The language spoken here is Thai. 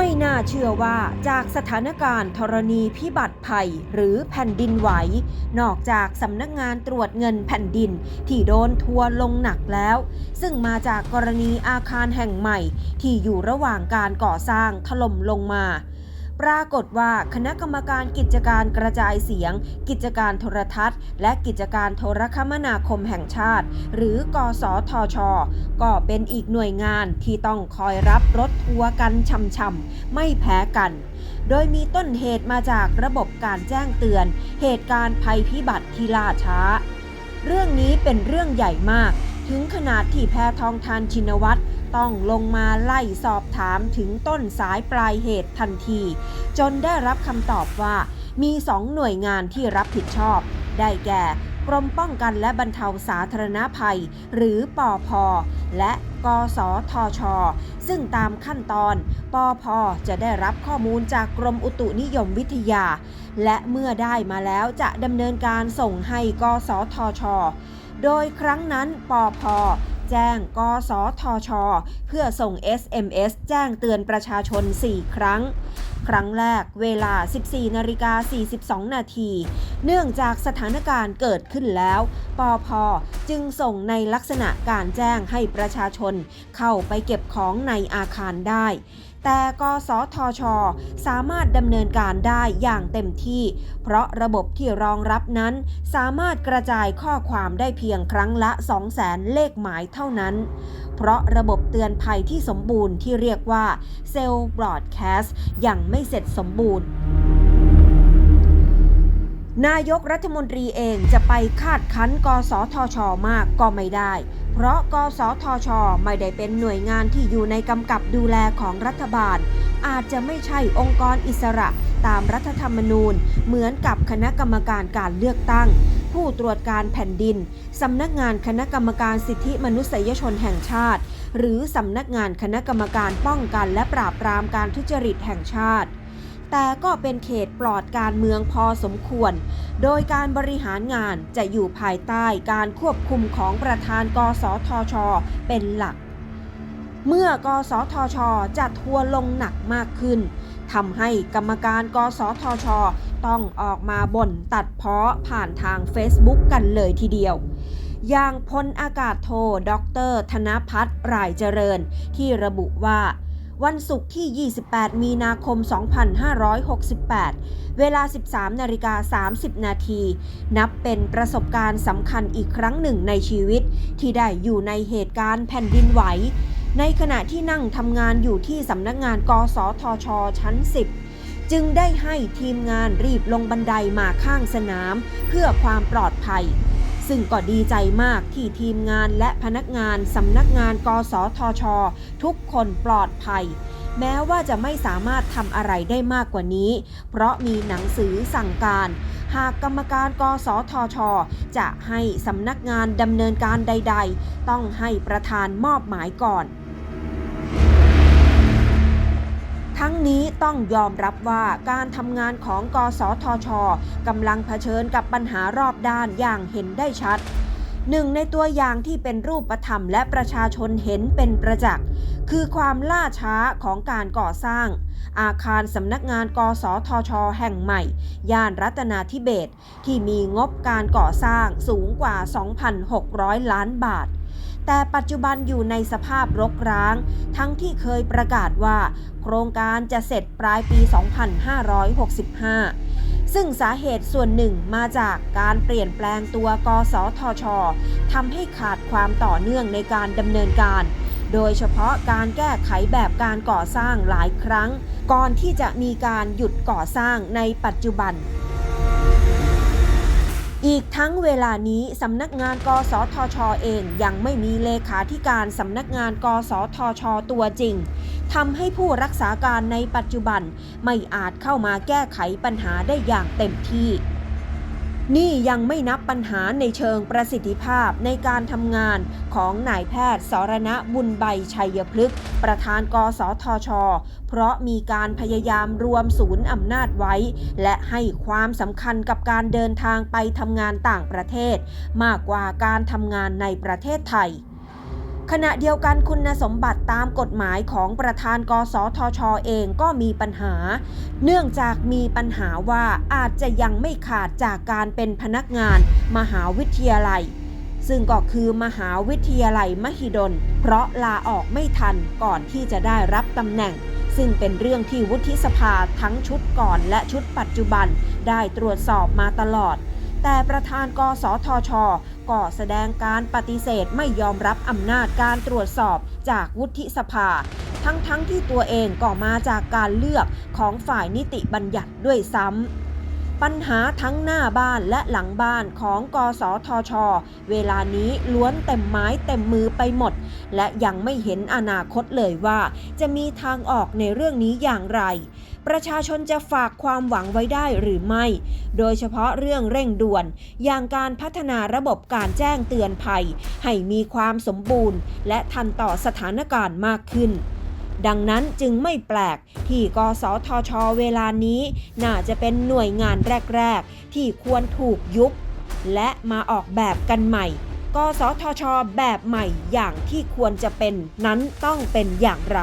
ไม่น่าเชื่อว่าจากสถานการณ์ธรณีพิบัติภัยหรือแผ่นดินไหว นอกจากสำนักงานตรวจเงินแผ่นดินที่โดนทัวลงหนักแล้ว ซึ่งมาจากกรณีอาคารแห่งใหม่ที่อยู่ระหว่างการก่อสร้างถล่มลงมา ปรากฏว่าคณะกรรมการกิจการกระจายเสียง กิจการโทรทัศน์ และกิจการโทรคมนาคมแห่งชาติ หรือกสทช ก็เป็นอีกหน่วยงานที่ต้องคอยรับรถทัวร์กันช่ำๆไม่แพ้กัน โดยมีต้นเหตุมาจากระบบการแจ้งเตือน เหตุการณ์ภัยพิบัติที่ล่าช้า เรื่องนี้เป็นเรื่องใหญ่มาก ถึงขนาดที่แพทองทานชินวัตร ต้องลงมาไล่สอบถามถึงต้นสายปลายเหตุทันที จนได้รับคำตอบว่า มีสองหน่วยงานที่รับผิดชอบ ได้แก่กรมป้องกันและบรรเทาสาธารณภัย หรือปอพและกสทช ซึ่งตามขั้นตอนปอพจะได้รับข้อมูลจากกรมอุตุนิยมวิทยา และเมื่อได้มาแล้วจะดำเนินการส่งให้กสทช โดยครั้งนั้นปอพแจ้งกสทช เพื่อส่ง SMS แจ้งเตือนประชาชน 4 ครั้ง ครั้งแรกเวลา 14นาฬิกา42 นาที เนื่องจากสถานการณ์เกิดขึ้นแล้ว ปอพจึงส่งในลักษณะการแจ้งให้ประชาชนเข้าไปเก็บของในอาคารได้ แต่กสทช สามารถดำเนินการได้อย่างเต็มที่ เพราะระบบที่รองรับนั้น สามารถกระจายข้อความได้เพียงครั้งละ 200,000 เลขหมายเท่านั้น เพราะระบบเตือนภัยที่สมบูรณ์ที่เรียกว่าเซลล์บรอดแคสต์ยังไม่เสร็จสมบูรณ์ นายกรัฐมนตรีเองจะไปคาดคั้นกสทช มากก็ไม่ได้ เพราะกสทช ไม่ได้เป็นหน่วยงานที่อยู่ในกำกับดูแลของรัฐบาล อาจจะไม่ใช่องค์กรอิสระตามรัฐธรรมนูญ เหมือนกับคณะกรรมการการเลือกตั้ง ผู้ตรวจการแผ่นดิน สำนักงานคณะกรรมการสิทธิมนุษยชนแห่งชาติ หรือสำนักงานคณะกรรมการป้องกันและปราบปรามการทุจริตแห่งชาติ แต่ก็เป็นเขตปลอดการเมืองพอสมควร โดยการบริหารงานจะอยู่ภายใต้การควบคุมของประธานกสทช เป็นหลัก เมื่อกสทช จะทัวลงหนักมากขึ้นทำให้กรรมการกสทช ต้องออกมาบ่นตัดเพ้อผ่านทาง Facebook กันเลยทีเดียวอย่างพลอากาศโท ดร ธนพัฒน์รายเจริญ ที่ระบุว่า วันศุกร์ที่ 28 มีนาคม 2568 เวลา 13 นาฬิกา 30 นาที นับเป็นประสบการณ์สำคัญอีกครั้งหนึ่งในชีวิต ที่ได้อยู่ในเหตุการณ์แผ่นดินไหว ในขณะที่นั่งทำงานอยู่ที่สำนักงานกสทช ชั้น 10จึงได้ให้ทีมงานรีบลงบันไดมาข้างสนาม เพื่อความปลอดภัย ซึ่งก็ดีใจมากที่ทีมงานและพนักงานสำนักงานกสทช ทุกคนปลอดภัย แม้ว่าจะไม่สามารถทำอะไรได้มากกว่านี้ เพราะมีหนังสือสั่งการ หากกรรมการกสทช จะให้สำนักงานดำเนินการใด ๆ ต้องให้ประธานมอบหมายก่อน ทั้งนี้ต้องยอมรับว่าการทำงานของกสทชกำลังเผชิญกับปัญหารอบด้านอย่างเห็นได้ชัดหนึ่งในตัวอย่างที่เป็นรูปธรรมและประชาชนเห็นเป็นประจักษ์คือความล่าช้าของการก่อสร้าง อาคารสำนักงานกสทช แห่งใหม่ ย่านรัตนาธิเบศที่มีงบการก่อสร้างสูงกว่า 2,600 ล้านบาท แต่ปัจจุบันอยู่ในสภาพรกร้าง ทั้งที่เคยประกาศว่า โครงการจะเสร็จปลายปี 2565ซึ่งสาเหตุส่วนหนึ่งมาจากการเปลี่ยนแปลงตัวกสทชทำให้ขาดความต่อเนื่องในการดำเนินการ โดยเฉพาะการแก้ไขแบบการก่อสร้างหลายครั้ง ก่อนที่จะมีการหยุดก่อสร้างในปัจจุบัน อีกทั้งเวลานี้สำนักงานกสทชเองยังไม่มีเลขาธิการสำนักงานกสทช ตัวจริงทำให้ผู้รักษาการในปัจจุบันไม่อาจเข้ามาแก้ไขปัญหาได้อย่างเต็มที่ นี่ยังไม่นับปัญหาในเชิงประสิทธิภาพในการทำงานของนายแพทย์สรณะบุญใบชัยพฤกษ์ประธานกสทช เพราะมีการพยายามรวมศูนย์อำนาจไว้ และให้ความสำคัญกับการเดินทางไปทำงานต่างประเทศ มากกว่าการทำงานในประเทศไทย ขณะเดียวกันคุณสมบัติตามกฎหมายของประธานกสทชเองก็มีปัญหา เนื่องจากมีปัญหาว่าอาจจะยังไม่ขาดจากการเป็นพนักงานมหาวิทยาลัย ซึ่งก็คือมหาวิทยาลัยมหิดล เพราะลาออกไม่ทันก่อนที่จะได้รับตำแหน่ง ซึ่งเป็นเรื่องที่วุฒิสภาทั้งชุดก่อนและชุดปัจจุบันได้ตรวจสอบมาตลอดแต่ประธานกสทช ก็แสดงการปฏิเสธไม่ยอมรับอำนาจการตรวจสอบจากวุฒิสภา ทั้งๆทที่ตัวเองก็มาจากการเลือกของฝ่ายนิติบัญญัติด้วยซ้ำ ปัญหาทั้งหน้าบ้านและหลังบ้านของกสทช เวลานี้ล้วนเต็มไม้เต็มมือไปหมด และยังไม่เห็นอนาคตเลยว่า จะมีทางออกในเรื่องนี้อย่างไร ประชาชนจะฝากความหวังไว้ได้หรือไม่ โดยเฉพาะเรื่องเร่งด่วน อย่างการพัฒนาระบบการแจ้งเตือนภัย ให้มีความสมบูรณ์ และทันต่อสถานการณ์มากขึ้น ดังนั้นจึงไม่แปลก ที่กสทช เวลานี้ น่าจะเป็นหน่วยงานแรก ๆ ที่ควรถูกยุบ และมาออกแบบกันใหม่ กสทช แบบใหม่อย่างที่ควรจะเป็นนั้นต้องเป็นอย่างไร